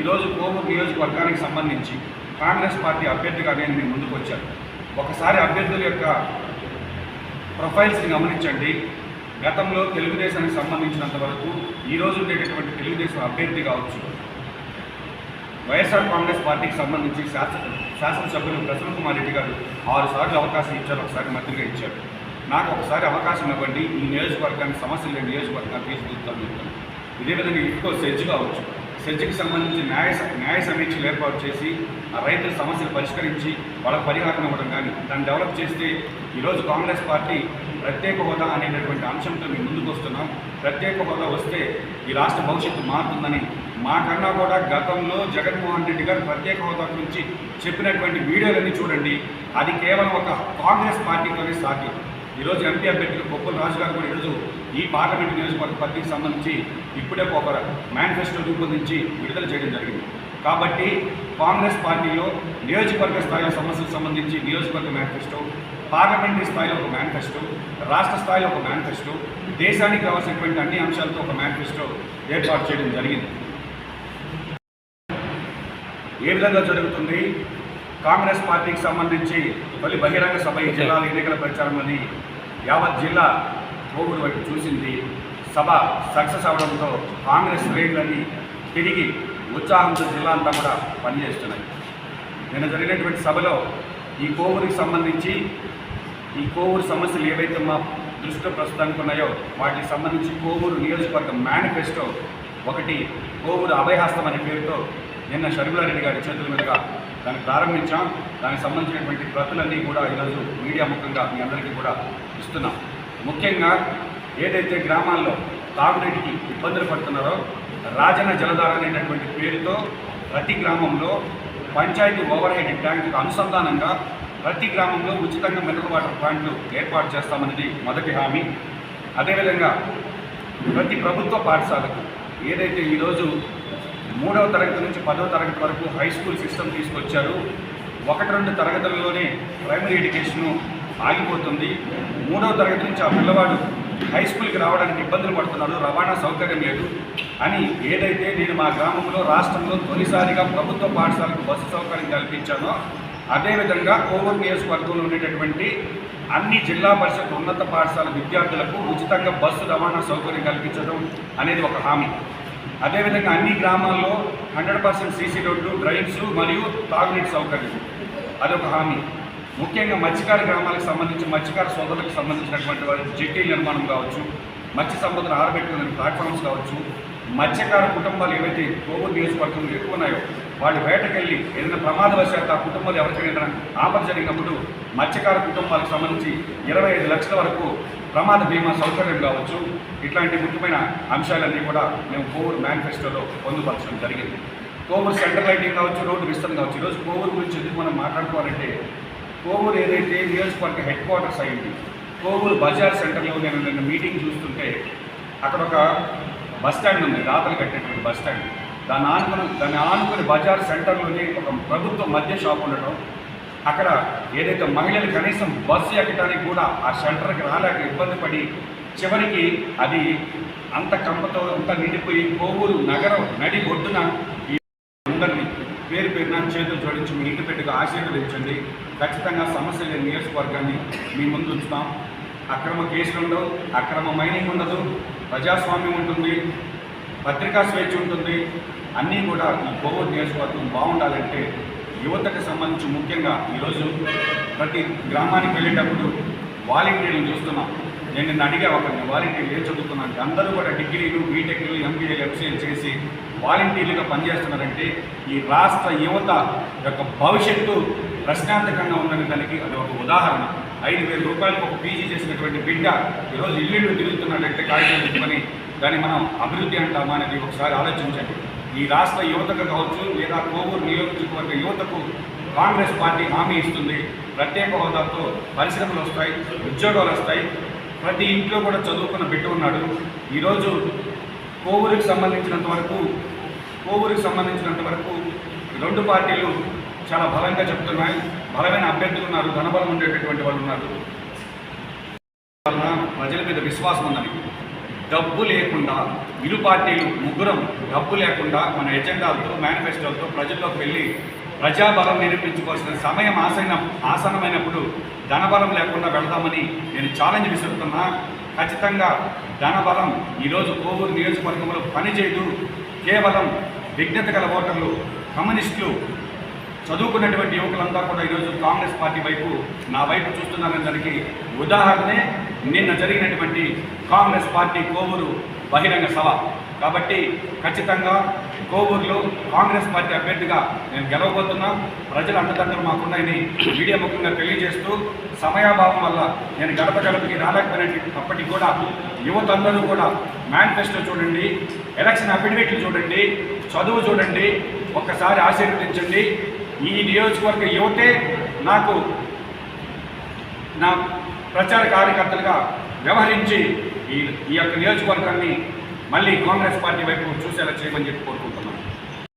ఈరోజు కోము నియోజకవర్గానికి సంబంధించి కాంగ్రెస్ పార్టీ అభ్యర్థిగా నేను మీ ముందుకు వచ్చాను. ఒకసారి అభ్యర్థుల యొక్క ప్రొఫైల్స్ని గమనించండి. గతంలో తెలుగుదేశానికి సంబంధించినంత వరకు ఈరోజు ఉండేటటువంటి తెలుగుదేశం అభ్యర్థి కావచ్చు. వైఎస్ఆర్ కాంగ్రెస్ పార్టీకి సంబంధించి శాసన శాసనసభ్యులు ప్రసన్న కుమార్ రెడ్డి గారు ఆరు సార్లు అవకాశం ఇచ్చారు. ఒకసారి మంత్రిగా ఇచ్చారు. నాకు ఒకసారి అవకాశం ఇవ్వండి. ఈ నియోజకవర్గానికి సమస్యలు లేని నియోజకవర్గాన్ని తీర్చిదిద్దుతాను చెప్తాను ఇదే విధంగా ఇంకో సెజ్ కావచ్చు. సెజ్కి సంబంధించి న్యాయ స- న్యాయ సమీక్షలు ఏర్పాటు చేసి ఆ రైతుల సమస్యలు పరిష్కరించి వాళ్ళకి పరిహారం ఇవ్వడం కానీ దాన్ని డెవలప్ చేస్తే ఈరోజు కాంగ్రెస్ పార్టీ ప్రత్యేక హోదా అనేటటువంటి అంశంతో మేము ముందుకు వస్తున్నాం. ప్రత్యేక హోదా వస్తే ఈ రాష్ట్ర భవిష్యత్తు మారుతుందని మాకన్నా కూడా గతంలో జగన్మోహన్ రెడ్డి గారు ప్రత్యేక హోదా గురించి చెప్పినటువంటి వీడియోలన్నీ చూడండి. అది కేవలం ఒక కాంగ్రెస్ పార్టీతోనే సాధ్యం. ఈరోజు ఎంపీ అభ్యర్థులు బొప్పల రాజు గారు కూడా ఈరోజు ఈ పార్లమెంట్ నియోజకవర్గ పరిధికి సంబంధించి ఇప్పుడే ఒక మేనిఫెస్టో రూపొందించి విడుదల చేయడం జరిగింది. కాబట్టి కాంగ్రెస్ పార్టీలో నియోజకవర్గ స్థాయిలో సమస్యలకు సంబంధించి నియోజకవర్గ మేనిఫెస్టో పార్లమెంటరీ స్థాయిలో ఒక మేనిఫెస్టో రాష్ట్ర స్థాయిలో ఒక మేనిఫెస్టో దేశానికి కావాల్సినటువంటి అన్ని అంశాలతో ఒక మేనిఫెస్టో ఏర్పాటు చేయడం జరిగింది. ఏ విధంగా జరుగుతుంది? కాంగ్రెస్ పార్టీకి సంబంధించి తొలి బహిరంగ సభ ఈ జిల్లాల ఎన్నికల ప్రచారం అని యావత్ జిల్లా కోవూరు వైపు చూసింది. సభ సక్సెస్ అవడంతో కాంగ్రెస్ శ్రేణులన్నీ తిరిగి ఉత్సాహంతో జిల్లా అంతా కూడా పనిచేస్తున్నాయి. నిన్న జరిగినటువంటి సభలో ఈ కోవూరికి సంబంధించి ఈ కోవూరు సమస్యలు ఏవైతే మా దృష్టిలో ప్రస్తుతానికి ఉన్నాయో వాటికి సంబంధించి కోవూరు నియోజకవర్గ మేనిఫెస్టో ఒకటి కోవూరు అభయహస్తం అనే పేరుతో నిన్న షర్మిలారెడ్డి గారి చేతుల మీదుగా దాన్ని ప్రారంభించాం. దానికి సంబంధించినటువంటి ప్రతులన్నీ కూడా ఈరోజు మీడియా ముఖంగా మీ అందరికీ కూడా ఇస్తున్నాం. ముఖ్యంగా ఏదైతే గ్రామాల్లో తాగునీటికి ఇబ్బందులు పడుతున్నారో రాజన్న జలధార అనేటటువంటి పేరుతో ప్రతి గ్రామంలో పంచాయతీ ఓవర్ హెడ్ ట్యాంకు అనుసంధానంగా ప్రతి గ్రామంలో ఉచితంగా మినరల్ వాటర్ ప్లాంట్లు ఏర్పాటు చేస్తామనేది మొదటి హామీ. అదేవిధంగా ప్రతి ప్రభుత్వ పాఠశాలకు ఏదైతే ఈరోజు మూడవ తరగతి నుంచి పదవ తరగతి వరకు హై స్కూల్ సిస్టమ్ తీసుకొచ్చారు. ఒకటి రెండు తరగతుల్లోనే ప్రైమరీ ఎడ్యుకేషను ఆగిపోతుంది. మూడవ తరగతి నుంచి ఆ పిల్లవాడు హై స్కూల్కి రావడానికి ఇబ్బందులు పడుతున్నాడు. రవాణా సౌకర్యం లేదు అని ఏదైతే నేను మా గ్రామంలో రాష్ట్రంలో తొలిసారిగా ప్రభుత్వ పాఠశాలకు బస్సు సౌకర్యం కల్పించానో అదేవిధంగా కోవూరు నియోజకవర్గంలో ఉండేటటువంటి అన్ని జిల్లా పరిషత్ ఉన్నత పాఠశాల విద్యార్థులకు ఉచితంగా బస్సు రవాణా సౌకర్యం కల్పించడం అనేది ఒక హామీ. అదేవిధంగా అన్ని గ్రామాల్లో హండ్రెడ్ పర్సెంట్ సీసీ రోడ్లు డ్రైన్స్ మరియు తాగునీటి సౌకర్యం. అదొక హామీ. ముఖ్యంగా మత్స్యకార గ్రామాలకు సంబంధించి మత్స్యకార సోదరులకు సంబంధించినటువంటి వారి జెట్టీల నిర్మాణం కావచ్చు మత్స్య సంపదను ఆరబెట్టుకునే ప్లాట్ఫామ్స్ కావచ్చు మత్స్యకార కుటుంబాలు ఏవైతే కోవూరు నియోజకవర్గంలో ఎక్కువ ఉన్నాయో వాళ్ళు వేటకెళ్ళి ఏదైనా ప్రమాదవశాత్ ఆ కుటుంబాలు ఎవరికైనా ఆపద జరిగినప్పుడు మత్స్యకార కుటుంబాలకు సంబంధించి ఇరవై ఐదు లక్షల వరకు ప్రమాద బీమా సౌకర్యం కావచ్చు. ఇట్లాంటి ముఖ్యమైన అంశాలన్నీ కూడా మేము కోవూరు మేనిఫెస్టోలో పొందుపరచడం జరిగింది. కోవూరు సెంటర్ లైటింగ్ కావచ్చు రోడ్డు విస్తరణ కావచ్చు ఈరోజు కోవూరు గురించి ఎందుకు మనం మాట్లాడుకోవాలంటే కోవూరు ఏదైతే నియోజకవర్గ హెడ్ క్వార్టర్స్ అయింది కోవూరు బజార్ సెంటర్లో నేను నిన్న మీటింగ్ చూస్తుంటే అక్కడ ఒక బస్ స్టాండ్ ఉంది రాతలు కట్టేటువంటి బస్ స్టాండ్. దాన్ని ఆనుకుని దాన్ని ఆనుకుని బజార్ సెంటర్లోనే ఒక ప్రభుత్వ మద్య షాప్ ఉండటం అక్కడ ఏదైతే మహిళలు కనీసం బస్సు ఎక్కడానికి కూడా ఆ షెల్టర్కి రాలేక ఇబ్బంది పడి చివరికి అది అంత కంపతో అంత నిండిపోయి కోవూరు నగరం నడి ఒడ్డున ఈ అందరినీ పేరు పేరున చేతులు జోడించి మీ ఇంటి పెట్టుకు ఆశీర్వదించండి. ఖచ్చితంగా సమస్య లేని నియోజకవర్గాన్ని మీ ముందు ఉంచుతాం. అక్రమ కేసులు ఉండవు అక్రమ మైనింగ్ ఉండదు ప్రజాస్వామ్యం ఉంటుంది పత్రికా స్వేచ్ఛ ఉంటుంది. అన్నీ కూడా ఈ కోవూరు నియోజకవర్గం బాగుండాలంటే యువతకు సంబంధించి ముఖ్యంగా ఈరోజు ప్రతి గ్రామానికి వెళ్ళేటప్పుడు వాలంటీర్లు చూస్తున్నాం. నేను నిన్న అడిగా ఒకరిని వాలంటీర్లు ఏం చదువుతున్నాను అందరూ కూడా డిగ్రీలు బీటెక్లు ఎంబీఏలు ఎంసీఏలు చేసి వాలంటీర్లుగా పనిచేస్తున్నారంటే ఈ రాష్ట్ర యువత యొక్క భవిష్యత్తు ప్రశ్నార్థకంగా ఉందని దానికి అది ఒక ఉదాహరణ. ఐదు వేల రూపాయలకు ఒక పీజీ చేసినటువంటి బిడ్డ ఈరోజు ఇల్లు తిరుగుతున్నాడంటే కాగితం పెట్టుకొని దాన్ని మనం అభివృద్ధి అంటామా అనేది ఒకసారి ఆలోచించండి. ఈ రాష్ట్ర యువతకు కావచ్చు లేదా కోవూరు నియోజకవర్గ యువతకు కాంగ్రెస్ పార్టీ హామీ ఇస్తుంది. ప్రత్యేక హోదాతో పరిశ్రమలు వస్తాయి ఉద్యోగాలు వస్తాయి. ప్రతి ఇంట్లో కూడా చదువుకున్న బిడ్డ ఉన్నాడు. ఈరోజు కోవూరికి సంబంధించినంత వరకు కోవూరుకి సంబంధించినంత వరకు రెండు పార్టీలు చాలా బలంగా చెప్తున్నాయి. బలమైన అభ్యర్థులు ఉన్నారు ధనబలం ఉండేటటువంటి వాళ్ళు ఉన్నారు. వలన ప్రజల మీద విశ్వాసం ఉందని. డబ్బు లేకుండా ఇరు పార్టీలు ముగ్గురం డబ్బు లేకుండా మన ఎజెండాలతో మేనిఫెస్టోలతో ప్రజల్లోకి వెళ్ళి ప్రజాబలం నిరూపించుకోవాల్సిన సమయం ఆసైన ఆసనమైనప్పుడు ధనబలం లేకుండా వెళదామని నేను ఛాలెంజ్ విసురుతున్నా. ఖచ్చితంగా ధనబలం ఈరోజు కోవూరు నియోజకవర్గంలో పనిచేయదు. కేవలం విజ్ఞత గల ఓటర్లు కమ్యూనిస్టులు చదువుకున్నటువంటి యువకులంతా కూడా ఈరోజు కాంగ్రెస్ పార్టీ వైపు నా వైపు చూస్తున్నారనే దానికి ఉదాహరణే నిన్న జరిగినటువంటి కాంగ్రెస్ పార్టీ కోవూరు బహిరంగ సభ. కాబట్టి ఖచ్చితంగా కోవూరులో కాంగ్రెస్ పార్టీ అభ్యర్థిగా నేను గెలవబోతున్నా. ప్రజల అండదండలు మాకున్నాయని మీడియా ముఖ్యంగా తెలియజేస్తూ సమయాభావం వల్ల నేను గడప గడపకి రాలేకపోయినప్పటికీ కూడా యువత అందరూ కూడా మేనిఫెస్టో చూడండి ఎలక్షన్ అఫిడవిట్లు చూడండి చదువు చూడండి ఒక్కసారి ఆశీర్వదించండి. ఈ నియోజకవర్గ యువతే నాకు నా ప్రచార కార్యకర్తలుగా వ్యవహరించి ఈ ఈ యొక్క నియోజకవర్గాన్ని మళ్ళీ కాంగ్రెస్ పార్టీ వైపు చూసేలా చేయమని చెప్పి కోరుకుంటున్నాను